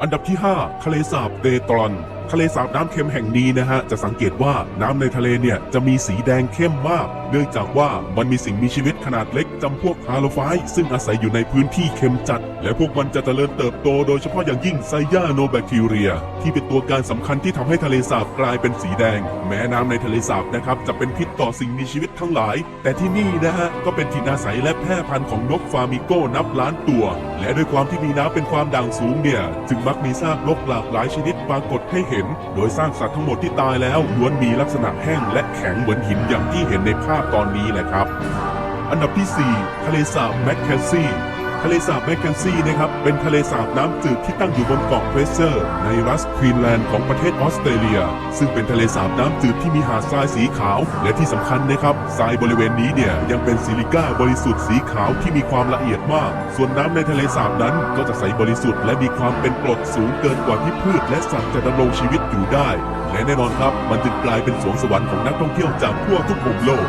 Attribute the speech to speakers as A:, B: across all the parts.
A: อันดับที่ 5 ทะเลสาบเดตรอน ทะเลสาบน้ำเค็มแห่งนี้นะฮะ จะสังเกตว่าน้ำในทะเลเนี่ยจะมีสีแดงเข้มมาก เนื่องจากว่ามันมีสิ่งมีชีวิตขนาดเล็ก จำพวกฮาโลไฟต์ซึ่งอาศัยอยู่ในพื้นที่เค็มจัด และพวกมันจะเจริญเติบโตโดยเฉพาะอย่างยิ่งไซยาโนแบคทีเรีย ที่เป็นตัวการสำคัญที่ทำให้ทะเลสาบกลายเป็นสีแดง แม้น้ำในทะเลสาบนะครับจะเป็นพิษต่อสิ่งมีชีวิตทั้งหลาย แต่ที่นี่นะฮะก็เป็นถิ่อาศัยและแพร่พันธุ์ของนกฟามิโก้นับล้านตัว และด้วยความที่มีน้ำเป็นความด่างสูงเนี่ย จึงมักมีซากนกหลากหลายชนิดปรากฏให้เห็น โดยซากสัตว์ทั้งหมดที่ตายแล้วล้วนมีลักษณะแห้งและแข็งเหมือนหินอย่างที่เห็นในภาพตอนนี้แหละครับ อันดับที่ 4 ทะเลสาบแมคแคนซีทะเลสาบแมคแคนซีนะครับ เป็นทะเลสาบน้ำจืดที่ตั้งอยู่บนเกาะเพรสเซอร์ ในรัฐควีนแลนด์ของประเทศออสเตรเลีย ซึ่งเป็นทะเลสาบน้ำจืดที่มีหาดทรายสีขาว และที่สำคัญนะครับทรายบริเวณนี้เนี่ยยังเป็นซิลิก้าบริสุทธิ์สีขาวที่มีความละเอียดมาก ส่วนน้ำในทะเลสาบนั้นก็จะใสบริสุทธิ์และมีความเป็นกรดสูงเกินกว่าที่พืช และสัตว์จะดำรงชีวิตอยู่ได้ และแน่นอนครับ มันจึงกลายเป็นสวงสวรรค์ของนักท่องเที่ยวจากทั่วทุกมุมโลก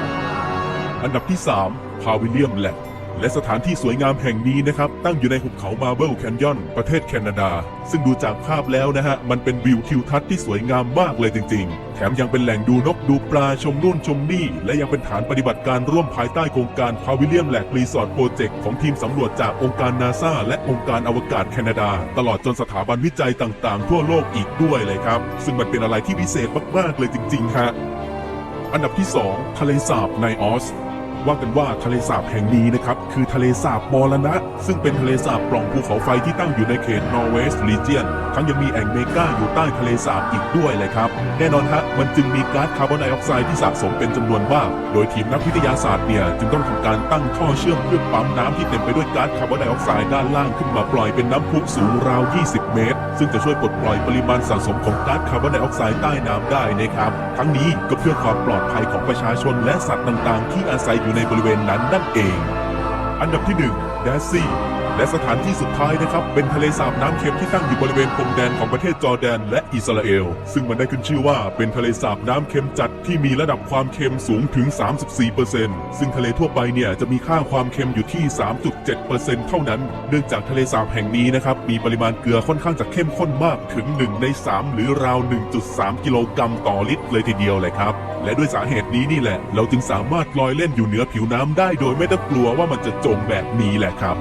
A: อันดับที่ 3 พาวิลเลียมแลบและสถานที่สวยงามแห่งนี้นะครับ ตั้งอยู่ในหุบเขามาเบิลแคนยอนประเทศแคนาดา ซึ่งดูจากภาพแล้วนะฮะ มันเป็นวิวทิวทัศน์ที่สวยงามมากเลยจริง ๆ แถมยังเป็นแหล่งดูนกดูปลาชมนู่นชมนี่ และยังเป็นฐานปฏิบัติการร่วมภายใต้โครงการพาวิเลียมแลกรีสอร์ทโปรเจกต์ของทีมสำรวจจากองค์การนาซาและองค์การอวกาศแคนาดา ตลอดจนสถาบันวิจัยต่าง ๆ ทั่วโลกอีกด้วยเลยครับ ซึ่งมันเป็นอะไรที่พิเศษมากๆเลยจริง ๆ ฮะอันดับที่ 2 ทะเลสาบไนออส ว่ากันว่าทะเลสาบแห่งนี้นะครับ คือทะเลสาบมรณะ ซึ่งเป็นทะเลสาบปล่องภูเขาไฟที่ตั้งอยู่ในเขตนอร์เวสต์รีเจียนทั้งยังมีแอ่งเมกาอยู่ใต้ทะเลสาบอีกด้วยเลยครับ แน่นอนฮะมันจึงมีก๊าซคาร์บอนไดออกไซด์ที่สะสมเป็นจำนวนมาก โดยทีมนักวิทยาศาสตร์เนี่ย จึงต้องทำการตั้งท่อเชื่อมเพื่อปั๊มน้ำที่เต็มไปด้วยก๊าซคาร์บอนไดออกไซด์ด้านล่างขึ้นมาปล่อยเป็นน้ำพุสูงราว 20 เมตร ซึ่งจะช่วยปลดปล่อยปริมาณสะสมของก๊าซคาร์บอนไดออกไซด์ใต้น้ำได้นะครับ ทั้งนี้ก็เพื่อความปลอดภัยของประชาชนและสัตว์ต่างๆ ที่อาศัยอยู่ในบริเวณนั้นนั่นเอง อันดับที่1แดซี่ และสถานที่สุดท้ายนะครับ เป็นทะเลสาบน้ำเค็มที่ตั้งอยู่บริเวณพรมแดนของประเทศจอร์แดน และอิสราเอล ซึ่งมันได้ขึ้นชื่อว่าเป็นทะเลสาบน้ำเค็มจัดที่มีระดับความเค็มสูงถึง 34%ซึ่งทะเลทั่วไปเนี่ยจะมีค่าความเค็มอยู่ที่ 3.7%เท่านั้น เนื่องจากทะเลสาบแห่งนี้นะครับมีปริมาณเกลือค่อนข้างจะเข้มข้นมากถึง 1 ใน 3 หรือราว 1.3 กิโลกรัมต่อลิตรเลยทีเดียวเลยครับและด้วยสาเหตุนี้นี่แหละ เราจึงสามารถลอยเล่นอยู่เหนือผิวน้ำได้โดยไม่ต้องกลัวว่ามันจะจมแบบนี้แหละครับ